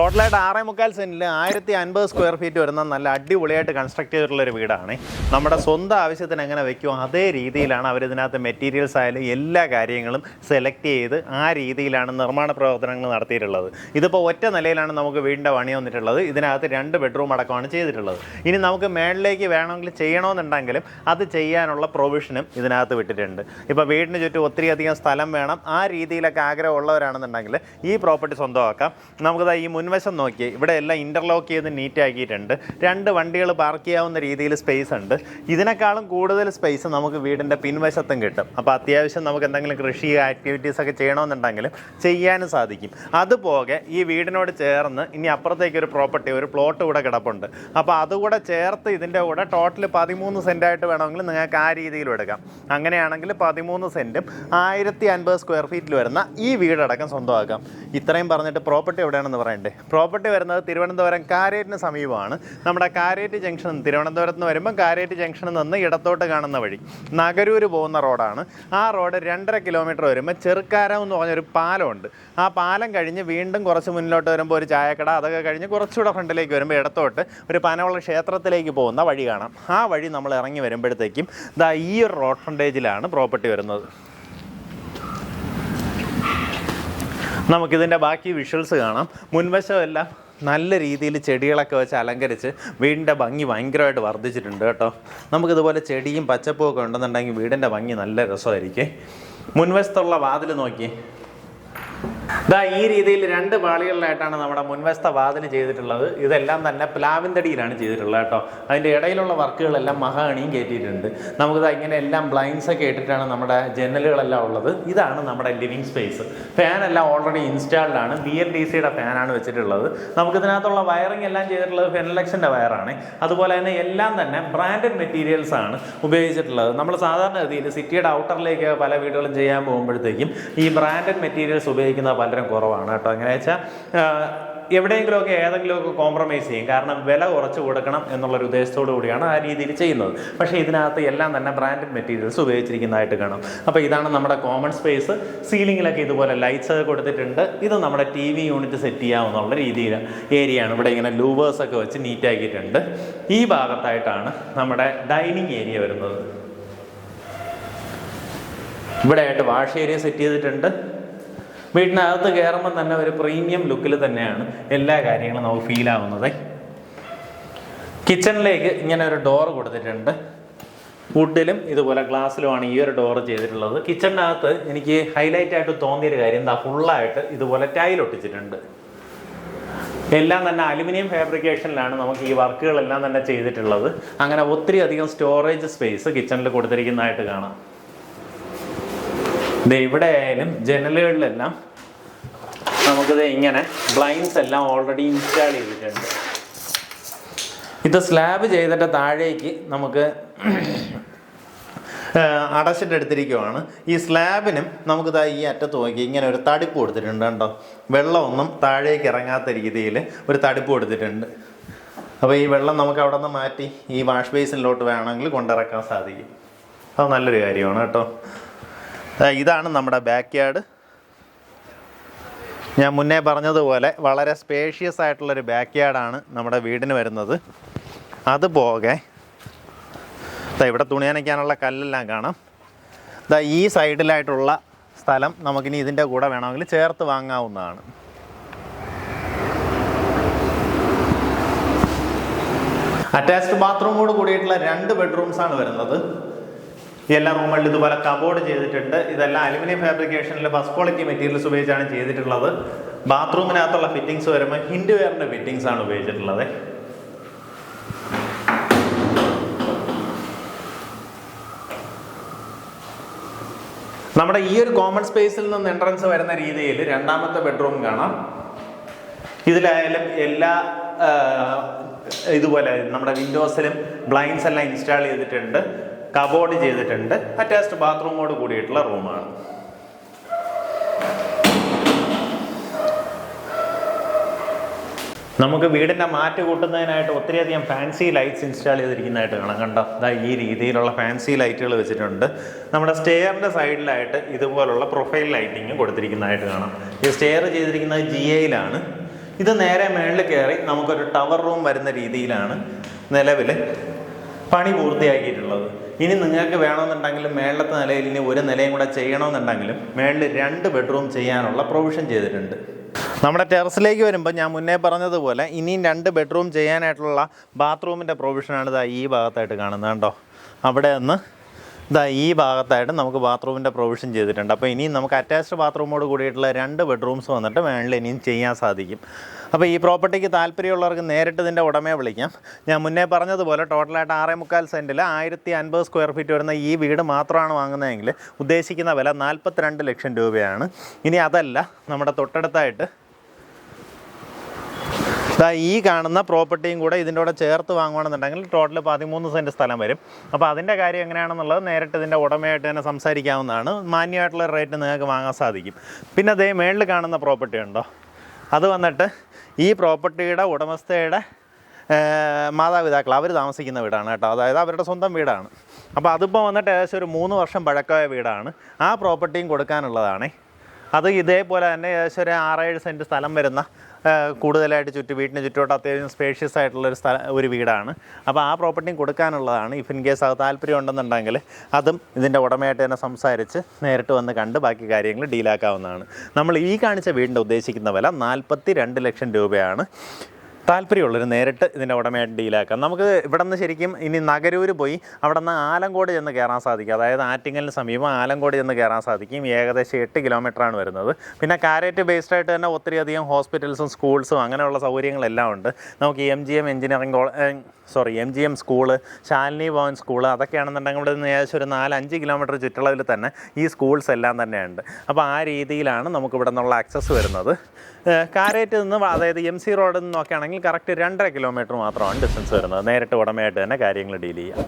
ടോട്ടലായിട്ട് ആറേ മുക്കാൽ സെന്റിൽ ആയിരത്തി അൻപത് സ്ക്വയർ ഫീറ്റ് വരുന്ന നല്ല അടിപൊളിയായിട്ട് കൺസ്ട്രക്ട് ചെയ്തിട്ടുള്ള ഒരു വീടാണ്. നമ്മുടെ സ്വന്തം ആവശ്യത്തിന് എങ്ങനെ വെക്കുമോ അതേ രീതിയിലാണ് അവർ ഇതിനകത്ത് മെറ്റീരിയൽസ് ആയാലും എല്ലാ കാര്യങ്ങളും സെലക്ട് ചെയ്ത് ആ രീതിയിലാണ് നിർമ്മാണ പ്രവർത്തനങ്ങൾ നടത്തിയിട്ടുള്ളത്. ഇതിപ്പോൾ ഒറ്റ നിലയിലാണ് നമുക്ക് വീടിന്റെ പണി വന്നിട്ടുള്ളത്. ഇതിനകത്ത് രണ്ട് ബെഡ്റൂം അടക്കമാണ് ചെയ്തിട്ടുള്ളത്. ഇനി നമുക്ക് മേളിലേക്ക് വേണമെങ്കിൽ ചെയ്യണമെന്നുണ്ടെങ്കിലും അത് ചെയ്യാനുള്ള പ്രൊവിഷനും ഇതിനകത്ത് വിട്ടിട്ടുണ്ട്. ഇപ്പോൾ വീടിന് ചുറ്റും ഒത്തിരി അധികം സ്ഥലം വേണം. ആ രീതിയിലൊക്കെ ആഗ്രഹമുള്ളവരാണെന്നുണ്ടെങ്കിൽ ഈ പ്രോപ്പർട്ടി സ്വന്തമാക്കാം. നമുക്കത് ഈ മുൻവശം നോക്കി ഇവിടെ എല്ലാം ഇന്റർലോക്ക് ചെയ്ത് നീറ്റാക്കിയിട്ടുണ്ട് രണ്ട് വണ്ടികൾ പാർക്ക് ചെയ്യാവുന്ന രീതിയിൽ സ്പേസ് ഉണ്ട്. ഇതിനേക്കാളും കൂടുതൽ സ്പേസ് നമുക്ക് വീടിന്റെ പിൻവശത്തും കിട്ടും. അപ്പോൾ അത്യാവശ്യം നമുക്ക് എന്തെങ്കിലും കൃഷി ആക്ടിവിറ്റീസ് ഒക്കെ ചെയ്യണമെന്നുണ്ടെങ്കിലും ചെയ്യാനും സാധിക്കും. അതുപോലെ ഈ വീടിനോട് ചേർന്ന് ഇനി അപ്പുറത്തേക്ക് ഒരു പ്രോപ്പർട്ടി ഒരു പ്ലോട്ട് കൂടെ കിടപ്പുണ്ട്. അപ്പോൾ അതുകൂടെ ചേർത്ത് ഇതിന്റെ കൂടെ ടോട്ടൽ പതിമൂന്ന് സെന്റായിട്ട് വേണമെങ്കിൽ നിങ്ങൾക്ക് ആ രീതിയിലും എടുക്കാം. അങ്ങനെയാണെങ്കിൽ പതിമൂന്ന് സെന്റും ആയിരത്തി അൻപത് സ്ക്വയർ ഫീറ്റിൽ വരുന്ന ഈ വീടടക്കം സ്വന്തമാക്കാം. ഇത്രയും പറഞ്ഞിട്ട് പ്രോപ്പർട്ടി എവിടെയാണെന്ന് പറയണ്ടേ? പ്രോപ്പർട്ടി വരുന്നത് തിരുവനന്തപുരം കാരേറ്റിന് സമീപമാണ്. നമ്മുടെ കാരേറ്റ് ജംഗ്ഷൻ തിരുവനന്തപുരത്ത് നിന്ന് വരുമ്പോൾ കാരേറ്റ് ജംഗ്ഷനിൽ നിന്ന് ഇടത്തോട്ട് കാണുന്ന വഴി നഗരൂർ പോകുന്ന റോഡാണ്. ആ റോഡ് രണ്ടര കിലോമീറ്റർ വരുമ്പോൾ ചെറുക്കാരം എന്ന് പറഞ്ഞൊരു പാലമുണ്ട്. ആ പാലം കഴിഞ്ഞ് വീണ്ടും കുറച്ച് മുന്നിലോട്ട് വരുമ്പോൾ ഒരു ചായക്കട അതൊക്കെ കഴിഞ്ഞ് കുറച്ചുകൂടെ ഫ്രണ്ടിലേക്ക് വരുമ്പോൾ ഇടത്തോട്ട് ഒരു പനവള ക്ഷേത്രത്തിലേക്ക് പോകുന്ന വഴി കാണാം. ആ വഴി നമ്മൾ ഇറങ്ങി വരുമ്പോഴത്തേക്കും ദാ ഈ ഒരു റോഡ് ഫ്രണ്ടേജിലാണ് പ്രോപ്പർട്ടി വരുന്നത്. നമുക്കിതിന്റെ ബാക്കി വിഷ്വൽസ് കാണാം. മുൻവശമെല്ലാം നല്ല രീതിയിൽ ചെടികളൊക്കെ വെച്ച് അലങ്കരിച്ച് വീടിന്റെ ഭംഗി ഭയങ്കരമായിട്ട് വർദ്ധിച്ചിട്ടുണ്ട് കേട്ടോ. നമുക്കിതുപോലെ ചെടിയും പച്ചപ്പും ഒക്കെ ഉണ്ടെന്നുണ്ടെങ്കിൽ വീടിന്റെ ഭംഗി നല്ല രസമായിരിക്കും. മുൻവശത്തുള്ള വാതിൽ നോക്കി ദാ ഈ രീതിയിൽ രണ്ട് പാളികളിലായിട്ടാണ് നമ്മുടെ മുൻവശത്തെ വാതിൽ ചെയ്തിട്ടുള്ളത്. ഇതെല്ലാം തന്നെ പ്ലാവിൻ തടിയിലാണ് ചെയ്തിട്ടുള്ളത് കേട്ടോ. അതിന്റെ ഇടയിലുള്ള വർക്കുകളെല്ലാം മഹാണിയും കയറ്റിയിട്ടുണ്ട്. നമുക്കിത് ഇങ്ങനെ എല്ലാം ബ്ലൈൻഡ്സ് ഒക്കെ ഇട്ടിട്ടാണ് നമ്മുടെ ജനലുകളെല്ലാം ഉള്ളത്. ഇതാണ് നമ്മുടെ ലിവിങ് സ്പേസ് ഫാനെല്ലാം ഓൾറെഡി ഇൻസ്റ്റാൾഡ് ആണ്. ബി എൽ ഡി സിയുടെ ഫാനാണ് വെച്ചിട്ടുള്ളത്. നമുക്കിതിനകത്തുള്ള വയറിംഗ് എല്ലാം ചെയ്തിട്ടുള്ളത് ഫെനലക്ഷന്റെ വയറാണ് അതുപോലെ തന്നെ എല്ലാം തന്നെ ബ്രാൻഡഡ് മെറ്റീരിയൽസ് ആണ് ഉപയോഗിച്ചിട്ടുള്ളത്. നമ്മൾ സാധാരണ ഗതിയിൽ സിറ്റിയുടെ ഔട്ടറിലേക്ക് പല വീടുകളും ചെയ്യാൻ പോകുമ്പോഴത്തേക്കും ഈ ബ്രാൻഡഡ് മെറ്റീരിയൽസ് ഉപയോഗിക്കുന്ന പലരും കുറവാണ് കേട്ടോ. എങ്ങനെ വെച്ചാൽ എവിടെയെങ്കിലുമൊക്കെ ഏതെങ്കിലുമൊക്കെ കോംപ്രമൈസ് ചെയ്യും. കാരണം വില കുറച്ച് കൊടുക്കണം എന്നുള്ളൊരു ഉദ്ദേശത്തോടു കൂടിയാണ് ആ രീതിയിൽ ചെയ്യുന്നത്. പക്ഷേ ഇതിനകത്ത് എല്ലാം തന്നെ ബ്രാൻഡഡ് മെറ്റീരിയൽസ് ഉപയോഗിച്ചിരിക്കുന്നതായിട്ട് കാണും. അപ്പോൾ ഇതാണ് നമ്മുടെ കോമൺ സ്പേസ് സീലിങ്ങിലൊക്കെ ഇതുപോലെ ലൈറ്റ്സ് കൊടുത്തിട്ടുണ്ട്. ഇത് നമ്മുടെ ടി വി യൂണിറ്റ് സെറ്റ് ചെയ്യാവുന്നുള്ള രീതിയിൽ ഏരിയയാണ് ഇവിടെ ഇങ്ങനെ ലൂവേഴ്സൊക്കെ വെച്ച് നീറ്റാക്കിയിട്ടുണ്ട് ഈ ഭാഗത്തായിട്ടാണ് നമ്മുടെ ഡൈനിങ് ഏരിയ വരുന്നത്. ഇവിടെയായിട്ട് വാഷ് ഏരിയ സെറ്റ് ചെയ്തിട്ടുണ്ട്. വീടിനകത്ത് കയറുമ്പോൾ തന്നെ ഒരു പ്രീമിയം ലുക്കിൽ തന്നെയാണ് എല്ലാ കാര്യങ്ങളും നമുക്ക് ഫീൽ ആവുന്നത്. കിച്ചണിലേക്ക് ഇങ്ങനെ ഒരു ഡോർ കൊടുത്തിട്ടുണ്ട്. വുഡിലും ഇതുപോലെ ഗ്ലാസ്സിലുമാണ് ഈ ഒരു ഡോർ ചെയ്തിട്ടുള്ളത്. കിച്ചണിനകത്ത് എനിക്ക് ഹൈലൈറ്റ് ആയിട്ട് തോന്നിയൊരു കാര്യം എന്താ ഫുള്ളായിട്ട് ഇതുപോലെ ടൈൽ ഒട്ടിച്ചിട്ടുണ്ട്. എല്ലാം തന്നെ അലുമിനിയം ഫാബ്രിക്കേഷനിലാണ് നമുക്ക് ഈ വർക്കുകളെല്ലാം തന്നെ ചെയ്തിട്ടുള്ളത്. അങ്ങനെ ഒത്തിരി അധികം സ്റ്റോറേജ് സ്പേസ് കിച്ചണിൽ കൊടുത്തിരിക്കുന്നതായിട്ട് കാണാം. ഇവിടെ ആയാലും ജനലുകളിലെല്ലാം നമുക്കിത് ഇങ്ങനെ ബ്ലൈൻഡ്സ് എല്ലാം ഓൾറെഡി ഇൻസ്റ്റാൾ ചെയ്തിട്ടുണ്ട്. ഇത് സ്ലാബ് ചെയ്തിട്ട് താഴേക്ക് നമുക്ക് അടച്ചിട്ടെടുത്തിരിക്കുവാണ് ഈ സ്ലാബിനും നമുക്കിത് ഈ അറ്റത്ത് നോക്കി ഇങ്ങനെ ഒരു തടിപ്പ് കൊടുത്തിട്ടുണ്ട് കേട്ടോ വെള്ളമൊന്നും താഴേക്ക് ഇറങ്ങാത്ത രീതിയിൽ ഒരു തടിപ്പ് കൊടുത്തിട്ടുണ്ട്. അപ്പോൾ ഈ വെള്ളം നമുക്ക് അവിടെ നിന്ന് മാറ്റി ഈ വാഷ് ബേസിനിലോട്ട് വേണമെങ്കിൽ കൊണ്ടിറക്കാൻ സാധിക്കും. അത് നല്ലൊരു കാര്യമാണ് കേട്ടോ. ഇതാണ് നമ്മുടെ ബാക്ക് യാർഡ് ഞാൻ മുന്നേ പറഞ്ഞതുപോലെ വളരെ സ്പേഷ്യസ് ആയിട്ടുള്ളൊരു ബാക്ക് യാർഡാണ് നമ്മുടെ വീടിന് വരുന്നത്. അതുപോകെ ദാ ഇവിടെ തുണി നനയ്ക്കാനുള്ള കല്ലെല്ലാം കാണാം. ഇതാ ഈ സൈഡിലായിട്ടുള്ള സ്ഥലം നമുക്കിനി ഇതിന്റെ കൂടെ വേണമെങ്കിൽ ചേർത്ത് വാങ്ങാവുന്നതാണ്. അറ്റാച്ച്ഡ് ബാത്റൂമോട് കൂടിയിട്ടുള്ള രണ്ട് ബെഡ്റൂംസ് ആണ് വരുന്നത്. എല്ലാ റൂമുകളിലും ഇതുപോലെ കബോർഡ് ചെയ്തിട്ടുണ്ട്. ഇതെല്ലാം അലുമിനിയം ഫാബ്രിക്കേഷനിൽ ഫസ്റ്റ് ക്വാളിറ്റി മെറ്റീരിയൽസ് ഉപയോഗിച്ചാണ് ചെയ്തിട്ടുള്ളത്. ബാത്റൂമിനകത്തുള്ള ഫിറ്റിങ്സ് വരുമ്പോൾ ഹിൻഡ് വെയറിന്റെ ഫിറ്റിങ്സ് ആണ് ഉപയോഗിച്ചിട്ടുള്ളത്. നമ്മുടെ ഈ ഒരു കോമൺ സ്പേസിൽ നിന്ന് എൻട്രൻസ് വരുന്ന രീതിയിൽ രണ്ടാമത്തെ ബെഡ്റൂം കാണാം. ഇതിലായാലും എല്ലാ ഇതുപോലെ നമ്മുടെ വിൻഡോസിലും ബ്ലൈൻസ് എല്ലാം ഇൻസ്റ്റാൾ ചെയ്തിട്ടുണ്ട്. കബോർഡ് ചെയ്തിട്ടുണ്ട്. അറ്റാച്ച്ഡ് ബാത്റൂമോട് കൂടിയിട്ടുള്ള റൂമാണ് നമുക്ക് വീടിന്റെ മാറ്റ് കൂട്ടുന്നതിനായിട്ട് ഒത്തിരിയധികം ഫാൻസി ലൈറ്റ്സ് ഇൻസ്റ്റാൾ ചെയ്തിരിക്കുന്നതായിട്ട് കാണാം. കണ്ടോ? ദാ ഈ രീതിയിലുള്ള ഫാൻസി ലൈറ്റുകൾ വെച്ചിട്ടുണ്ട്. നമ്മുടെ സ്റ്റെയറിന്റെ സൈഡിലായിട്ട് ഇതുപോലുള്ള പ്രൊഫൈൽ ലൈറ്റിങ് കൊടുത്തിരിക്കുന്നതായിട്ട് കാണാം. ഈ സ്റ്റെയർ ചെയ്തിരിക്കുന്നത് ജി എയിലാണ് ഇത് നേരെ മേളിൽ കയറി നമുക്കൊരു ടവർ റൂം വരുന്ന രീതിയിലാണ് നിലവിൽ പണി പൂർത്തിയാക്കിയിട്ടുള്ളത്. ഇനി നിങ്ങൾക്ക് വേണമെന്നുണ്ടെങ്കിലും മേളത്തെ നിലയിൽ ഇനി ഒരു നിലയും കൂടെ ചെയ്യണമെന്നുണ്ടെങ്കിലും മേളിൽ രണ്ട് ബെഡ്റൂം ചെയ്യാനുള്ള പ്രൊവിഷൻ ചെയ്തിട്ടുണ്ട്. നമ്മുടെ ടെറസിലേക്ക് വരുമ്പോൾ ഞാൻ മുന്നേ പറഞ്ഞതുപോലെ ഇനിയും രണ്ട് ബെഡ്റൂം ചെയ്യാനായിട്ടുള്ള ബാത്റൂമിന്റെ പ്രൊവിഷനാണ് ഈ ഭാഗത്തായിട്ട് കാണുന്നത് കണ്ടോ? അവിടെ നിന്ന് ഇതാ ഈ ഭാഗത്തായിട്ട് നമുക്ക് ബാത്റൂമിന്റെ പ്രൊവിഷൻ ചെയ്തിട്ടുണ്ട്. അപ്പോൾ ഇനിയും നമുക്ക് അറ്റാച്ച്ഡ് ബാത്റൂമോട് കൂടിയിട്ടുള്ള രണ്ട് ബെഡ്റൂംസ് വന്നിട്ട് മേളിൽ ഇനിയും ചെയ്യാൻ സാധിക്കും. അപ്പോൾ ഈ പ്രോപ്പർട്ടിക്ക് താല്പര്യമുള്ളവർക്ക് നേരിട്ട് ഇതിന്റെ ഉടമയെ വിളിക്കാം. ഞാൻ മുന്നേ പറഞ്ഞതുപോലെ ടോട്ടലായിട്ട് ആറേ മുക്കാൽ സെന്റിൽ ആയിരത്തി അൻപത് സ്ക്വയർ ഫീറ്റ് വരുന്ന ഈ വീട് മാത്രമാണ് വാങ്ങുന്നതെങ്കിൽ ഉദ്ദേശിക്കുന്ന വില നാൽപ്പത്തിരണ്ട് ലക്ഷം രൂപയാണ്. ഇനി അതല്ല നമ്മുടെ തൊട്ടടുത്തായിട്ട് ഈ കാണുന്ന പ്രോപ്പർട്ടിയും കൂടെ ഇതിന്റെ കൂടെ ചേർത്ത് വാങ്ങുകയാണെന്നുണ്ടെങ്കിൽ ടോട്ടൽ പതിമൂന്ന് സെന്റ് സ്ഥലം വരും. അപ്പോൾ അതിന്റെ കാര്യം എങ്ങനെയാണെന്നുള്ളത് നേരിട്ട് ഇതിന്റെ ഉടമയായിട്ട് തന്നെ സംസാരിക്കാവുന്നതാണ്. മാന്യമായിട്ടുള്ള റേറ്റ് നിങ്ങൾക്ക് വാങ്ങാൻ സാധിക്കും. പിന്നെ അതേ മേളിൽ കാണുന്ന പ്രോപ്പർട്ടി ഉണ്ടോ? അത് വന്നിട്ട് ഈ പ്രോപ്പർട്ടിയുടെ ഉടമസ്ഥയുടെ മാതാപിതാക്കൾ അവർ താമസിക്കുന്ന വീടാണ് കേട്ടോ. അതായത് അവരുടെ സ്വന്തം വീടാണ്. അപ്പോൾ അതിപ്പോൾ വന്നിട്ട് ഏകദേശം ഒരു മൂന്ന് വർഷം പഴക്കമായ വീടാണ്. ആ പ്രോപ്പർട്ടിയും കൊടുക്കാനുള്ളതാണേ. അത് ഇതേപോലെ തന്നെ ഏകദേശം ഒരു ആറേഴ് സെന്റ് സ്ഥലം വരുന്ന കൂടുതലായിട്ട് ചുറ്റും വീട്ടിന് ചുറ്റോട്ട് അത്യാവശ്യം സ്പേഷ്യസ് ആയിട്ടുള്ള ഒരു സ്ഥലം ഒരു വീടാണ്. അപ്പോൾ ആ പ്രോപ്പർട്ടിയും കൊടുക്കാനുള്ളതാണ്. ഇഫ് ഇൻ കേസ് അത് താല്പര്യം ഉണ്ടെന്നുണ്ടെങ്കിൽ അതും ഇതിന്റെ ഉടമയായിട്ട് തന്നെ സംസാരിച്ച് നേരിട്ട് വന്ന് കണ്ട് ബാക്കി കാര്യങ്ങൾ ഡീലാക്കാവുന്നതാണ് നമ്മൾ ഈ കാണിച്ച വീടിന്റെ ഉദ്ദേശിക്കുന്ന വില നാൽപ്പത്തി ലക്ഷം രൂപയാണ്. താല്പര്യമുള്ളൊരു നേരിട്ട് ഇതിന്റെ ഉടമയായിട്ട് ഡീലാക്കാം. നമുക്ക് ഇവിടെ നിന്ന് ശരിക്കും ഇനി നഗരൂർ പോയി അവിടെ നിന്ന് ആലങ്കോട് ചെന്ന് കയറാൻ സാധിക്കും. അതായത് ആറ്റിങ്ങലിന് സമീപം ആലങ്കോട് ചെന്ന് കയറാൻ സാധിക്കും. ഏകദേശം എട്ട് കിലോമീറ്ററാണ് വരുന്നത്. പിന്നെ കാരറ്റ് ബേസ്ഡ് ആയിട്ട് തന്നെ ഒത്തിരി അധികം ഹോസ്പിറ്റൽസും സ്കൂൾസും അങ്ങനെയുള്ള സൗകര്യങ്ങളെല്ലാം ഉണ്ട്. നമുക്ക് M G M engineering sorry M G M school Shalini Bhavan school അതൊക്കെയാണെന്നുണ്ടെങ്കിൽ ഇവിടെ നിന്ന് ഏകദേശം ഒരു നാല് അഞ്ച് കിലോമീറ്റർ ചുറ്റളവിൽ തന്നെ ഈ സ്കൂൾസ് എല്ലാം തന്നെയുണ്ട്. അപ്പോൾ ആ രീതിയിലാണ് നമുക്ക് ഇവിടെ നിന്നുള്ള ആക്സസ് വരുന്നത്. കാരേറ്റ് നിന്ന് അതായത് എം സി റോഡിൽ നിന്ന് നോക്കുകയാണെങ്കിൽ കറക്റ്റ് രണ്ടര കിലോമീറ്റർ മാത്രമാണ് ഡിസ്റ്റൻസ് വരുന്നത്. നേരിട്ട് ഉടമയായിട്ട് തന്നെ കാര്യങ്ങൾ ഡീൽ ചെയ്യാം.